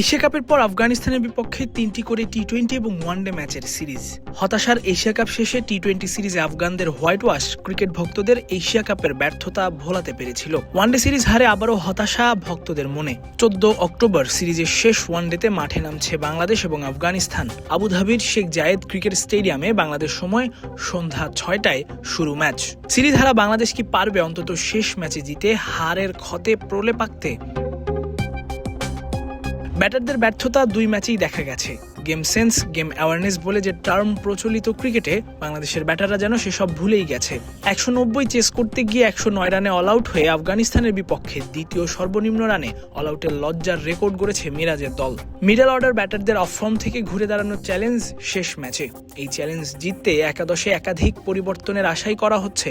Asia কাপের পর আফগানিস্তানের বিপক্ষে তিনটি করে টি টোয়েন্টি এবং ওয়ানডে ম্যাচের সিরিজ হতাশার এশিয়া কাপ শেষে টি টোয়েন্টি সিরিজে আফগানদের হোয়াইট ওয়াশ ক্রিকেট ভক্তদের এশিয়া কাপের ব্যর্থতা ভোলাতে পেরেছিল। ওয়ানডে সিরিজ হারে আবারও হতাশা ভক্তদের মনে। চোদ্দ অক্টোবর সিরিজের শেষ ওয়ানডেতে মাঠে নামছে বাংলাদেশ এবং আফগানিস্তান। আবুধাবির শেখ জায়েদ ক্রিকেট স্টেডিয়ামে বাংলাদেশ সময় সন্ধ্যা ছয়টায় শুরু ম্যাচ। সিরিজ হারা বাংলাদেশ কি পারবে অন্তত শেষ ম্যাচে জিতে হারের ক্ষতে প্রলে পাকতে ব্যাটারদের ব্যর্থতা দুই ম্যাচেই দেখা গেছে। গেম সেন্স, গেম অ্যাওয়ারনেস বলে যে টার্ম প্রচলিত ক্রিকেটে বাংলাদেশের ব্যাটাররা যেন সেসব ভুলেই গেছে। একশো নব্বই চেস করতে গিয়ে একশো নয় রানে অল আউট হয়ে আফগানিস্তানের বিপক্ষে দ্বিতীয় সর্বনিম্ন রানে অল আউটের লজ্জার রেকর্ড গড়েছে মিরাজের দল। মিডল অর্ডার ব্যাটারদের অফ ফর্ম থেকে ঘুরে দাঁড়ানোর চ্যালেঞ্জ শেষ ম্যাচে। এই চ্যালেঞ্জ জিততে একাদশে একাধিক পরিবর্তনের আশাই করা হচ্ছে।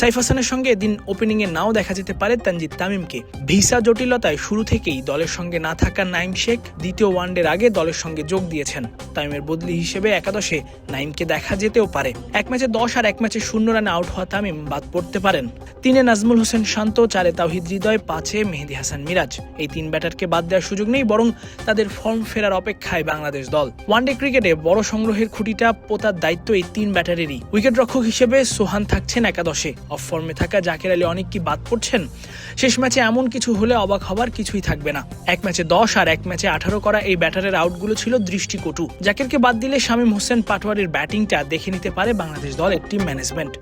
সাইফ হাসানের সঙ্গে এদিন ওপেনিংয়ে নাও দেখা যেতে পারে তানজিদ তামিমকে। ভিসা জটিলতায় শুরু থেকেই দলের সঙ্গে না থাকা নাইম শেখ দ্বিতীয় ওয়ানডের আগে দলের সঙ্গে যোগ দিয়েছেন। তামিমের বদলি হিসেবে একাদশে নাইমকে দেখা যেতেও পারে। এক ম্যাচে দশ আর এক ম্যাচে শূন্য রানে আউট হওয়া তামিম বাদ পড়তে পারেন। তিনে নাজমুল হোসেন শান্ত, চারে তাওহিদ হৃদয়, পাঁচে মেহেদি হাসান মিরাজ। এই তিন ব্যাটারকে বাদ দেওয়ার সুযোগ নেই, বরং তাদের ফর্ম ফেরার অপেক্ষায় বাংলাদেশ দল। ওয়ানডে ক্রিকেটে বড় সংগ্রহের খুঁটিটা, পোতার দায়িত্ব এই তিন ব্যাটারেরই। উইকেট রক্ষক হিসেবে সোহান থাকছেন একাদশে। অফ ফর্মে থাকা জাকের আলী অনেক কি বাদ পড়ছেন? শেষ ম্যাচে এমন কিছু হলে অবাক হবার কিছুই থাকবে না। এক ম্যাচে দশ আর এক ম্যাচে আঠারো করা এই ব্যাটারের আউটগুলো ছিল দৃষ্টিকটু। জাকেরকে বাদ দিলে শামীম হোসেন পাটোয়ারির ব্যাটিংটা দেখে নিতে পারে বাংলাদেশ দলের টিম ম্যানেজমেন্ট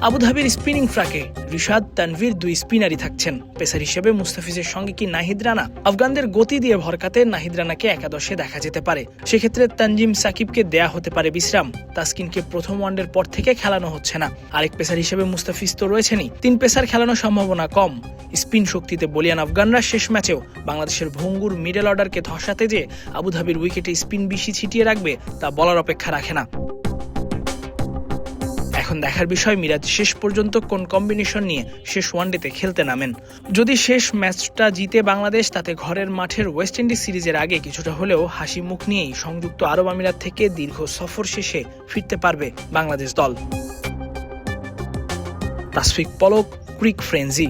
আবুধাবির স্পিনিং ফ্রাকে রিশাদ তানভীর দুই স্পিনারই থাকছেন। পেসার হিসেবে মুস্তাফিজের সঙ্গে কি নাহিদ রানা? আফগানদের গতি দিয়ে ভরকাতে নাহিদ রানাকে একাদশে দেখা যেতে পারে। সেক্ষেত্রে তানজিম সাকিবকে দেয়া হতে পারে বিশ্রাম। তাসকিনকে প্রথম ওয়ানডের পর থেকে খেলানো হচ্ছে না। আরেক পেসার হিসেবে মুস্তাফিজ তো রয়েছেনই। তিন পেসার খেলানোর সম্ভাবনা কম। স্পিন শক্তিতে বলিয়ান আফগানরা শেষ ম্যাচেও বাংলাদেশের ভঙ্গুর মিডল অর্ডারকে ধসাতে যে আবুধাবির উইকেটে স্পিন বেশি ছিটিয়ে রাখবে, তা বলার অপেক্ষা রাখে না। এখন দেখার বিষয়, মিরাজ শেষ পর্যন্ত কোন কম্বিনেশন নিয়ে শেষ ওয়ানডেতে খেলতে নামেন? যদি শেষ ম্যাচটা জিতে বাংলাদেশ, তাতে ঘরের মাঠের ওয়েস্ট ইন্ডিজ সিরিজের আগে কিছুটা হলেও হাসি মুখ নিয়েই সংযুক্ত আরব আমিরাত থেকে দীর্ঘ সফর শেষে ফিরতে পারবে বাংলাদেশ দল। তাসফিক পলক ক্রিক ফ্রেন্জি